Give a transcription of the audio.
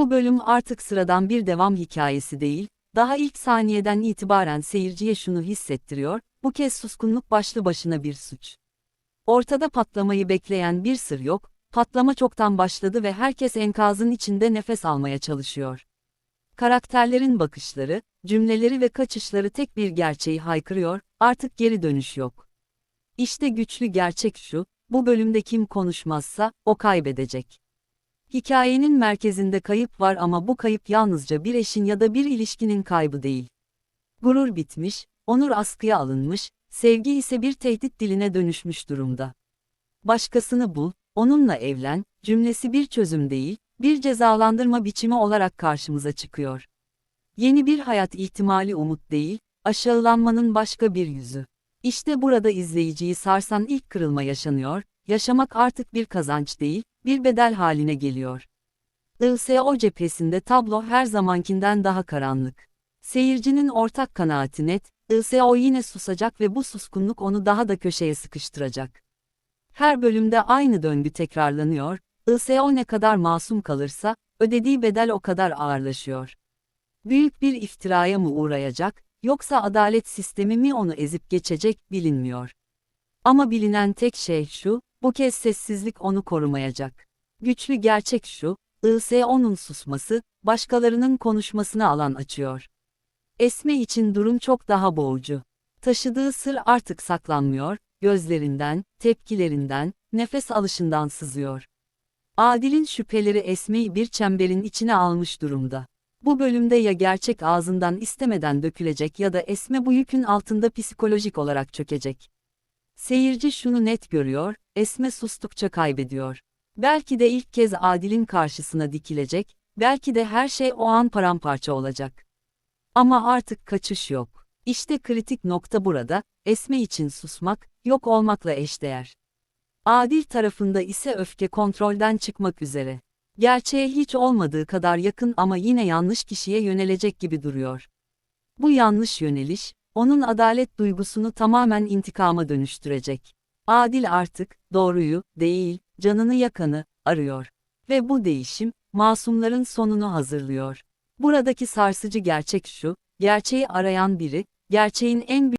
Bu bölüm artık sıradan bir devam hikayesi değil, daha ilk saniyeden itibaren seyirciye şunu hissettiriyor, bu kez suskunluk başlı başına bir suç. Ortada patlamayı bekleyen bir sır yok, patlama çoktan başladı ve herkes enkazın içinde nefes almaya çalışıyor. Karakterlerin bakışları, cümleleri ve kaçışları tek bir gerçeği haykırıyor, artık geri dönüş yok. İşte güçlü gerçek şu, bu bölümde kim konuşmazsa, o kaybedecek. Hikayenin merkezinde kayıp var ama bu kayıp yalnızca bir eşin ya da bir ilişkinin kaybı değil. Gurur bitmiş, onur askıya alınmış, sevgi ise bir tehdit diline dönüşmüş durumda. Başkasını bul, onunla evlen, cümlesi bir çözüm değil, bir cezalandırma biçimi olarak karşımıza çıkıyor. Yeni bir hayat ihtimali umut değil, aşağılanmanın başka bir yüzü. İşte burada izleyiciyi sarsan ilk kırılma yaşanıyor, yaşamak artık bir kazanç değil, bir bedel haline geliyor. ISO cephesinde tablo her zamankinden daha karanlık. Seyircinin ortak kanaati net, ISO yine susacak ve bu suskunluk onu daha da köşeye sıkıştıracak. Her bölümde aynı döngü tekrarlanıyor, ISO ne kadar masum kalırsa, ödediği bedel o kadar ağırlaşıyor. Büyük bir iftiraya mı uğrayacak, yoksa adalet sistemi mi onu ezip geçecek bilinmiyor. Ama bilinen tek şey şu, bu kez sessizlik onu korumayacak. Güçlü gerçek şu, ISO'nun susması, başkalarının konuşmasına alan açıyor. Esme için durum çok daha boğucu. Taşıdığı sır artık saklanmıyor, gözlerinden, tepkilerinden, nefes alışından sızıyor. Adil'in şüpheleri Esme'yi bir çemberin içine almış durumda. Bu bölümde ya gerçek ağzından istemeden dökülecek ya da Esme bu yükün altında psikolojik olarak çökecek. Seyirci şunu net görüyor, Esme sustukça kaybediyor. Belki de ilk kez Adil'in karşısına dikilecek, belki de her şey o an paramparça olacak. Ama artık kaçış yok. İşte kritik nokta burada, Esme için susmak, yok olmakla eşdeğer. Adil tarafında ise öfke kontrolden çıkmak üzere. Gerçeğe hiç olmadığı kadar yakın ama yine yanlış kişiye yönelecek gibi duruyor. Bu yanlış yöneliş, onun adalet duygusunu tamamen intikama dönüştürecek. Adil artık, doğruyu, değil, canını yakanı, arıyor. Ve bu değişim, masumların sonunu hazırlıyor. Buradaki sarsıcı gerçek şu, gerçeği arayan biri, gerçeğin en büyük